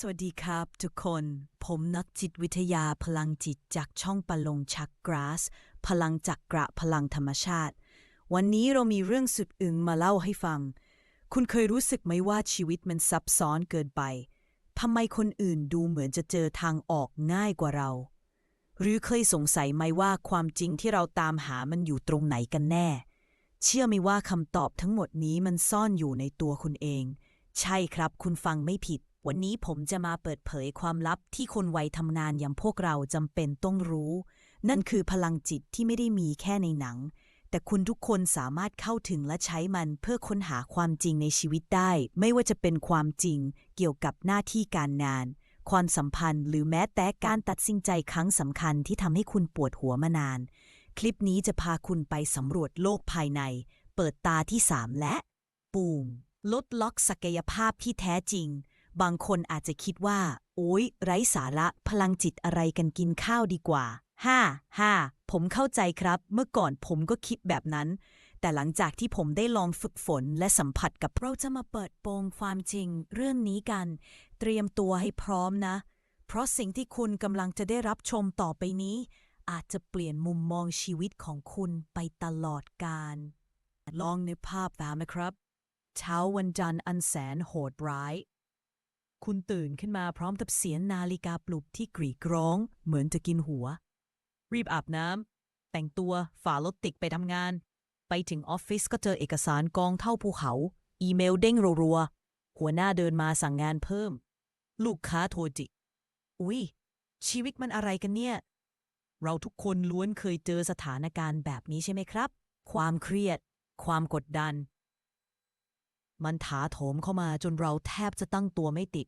สวัสดีครับทุกคน ผมนักจิตวิทยาพลังจิตจากช่องปะลงชักกราส พลังจักกระพลังธรรมชาติ วันนี้เรามีเรื่องสุดอึงมาเล่าให้ฟัง คุณเคยรู้สึกไหมว่าชีวิตมันซับซ้อนเกินไปทำไมคนอื่นดูเหมือนจะเจอทางออกง่ายกว่าเรา หรือเคยสงสัยไหมว่าความจริงที่เราตามหามันอยู่ตรงไหนกันแน่ เชื่อไหมว่าคำตอบทั้งหมดนี้มันซ่อนอยู่ในตัวคุณเอง ใช่ครับ คุณฟังไม่ผิด วันนี้ผมจะมาเปิดเผยความลับที่คนวัยทำงานอย่างพวกเราจำเป็นต้องรู้ นั่นคือพลังจิตที่ไม่ได้มีแค่ในหนัง แต่คุณทุกคนสามารถเข้าถึงและใช้มันเพื่อค้นหาความจริงในชีวิตได้ ไม่ว่าจะเป็นความจริง เกี่ยวกับหน้าที่การงาน ความสัมพันธ์ หรือแม้แต่การตัดสินใจครั้งสำคัญที่ทำให้คุณปวดหัวมานาน คลิปนี้จะพาคุณไปสำรวจโลกภายใน เปิดตาที่3และ ปูมลดล็อกศักยภาพที่แท้จริง บางคนอาจจะคิดว่า โอ๊ยไร้สาระพลังจิตอะไรกันกินข้าวดีกว่าฮ่าฮ่าผมเข้าใจครับ เมื่อก่อนผมก็คิดแบบนั้น แต่หลังจากที่ผมได้ลองฝึกฝนและสัมผัสกับเราจะมาเปิดโปงความจริง เรื่องนี้กัน เตรียมตัวให้พร้อมนะ เพราะสิ่งที่คุณกำลังจะได้รับชมต่อไปนี้ อาจจะเปลี่ยนมุมมองชีวิตของคุณไปตลอดกาลลองนึกภาพตามนะครับ เช้าวันจันทร์อันแสนโหดร้าย คุณตื่นขึ้นมาพร้อมกับเสียงนาฬิกาปลุกที่กรีดร้อง เหมือนจะกินหัว รีบอาบน้ำแต่งตัวฝ่ารถติดไปทำงาน ไปถึงออฟฟิศก็เจอเอกสารกองเท่าภูเขา อีเมลเด้งรัวๆหัวหน้าเดินมาสั่งงานเพิ่ม ลูกค้าโทรจิ อุ๊ย ชีวิตมันอะไรกันเนี่ย เราทุกคนล้วนเคยเจอสถานการณ์แบบนี้ใช่ไหมครับ ความเครียด ความกดดัน มันถาโถมเข้ามาจนเราแทบจะตั้งตัวไม่ติด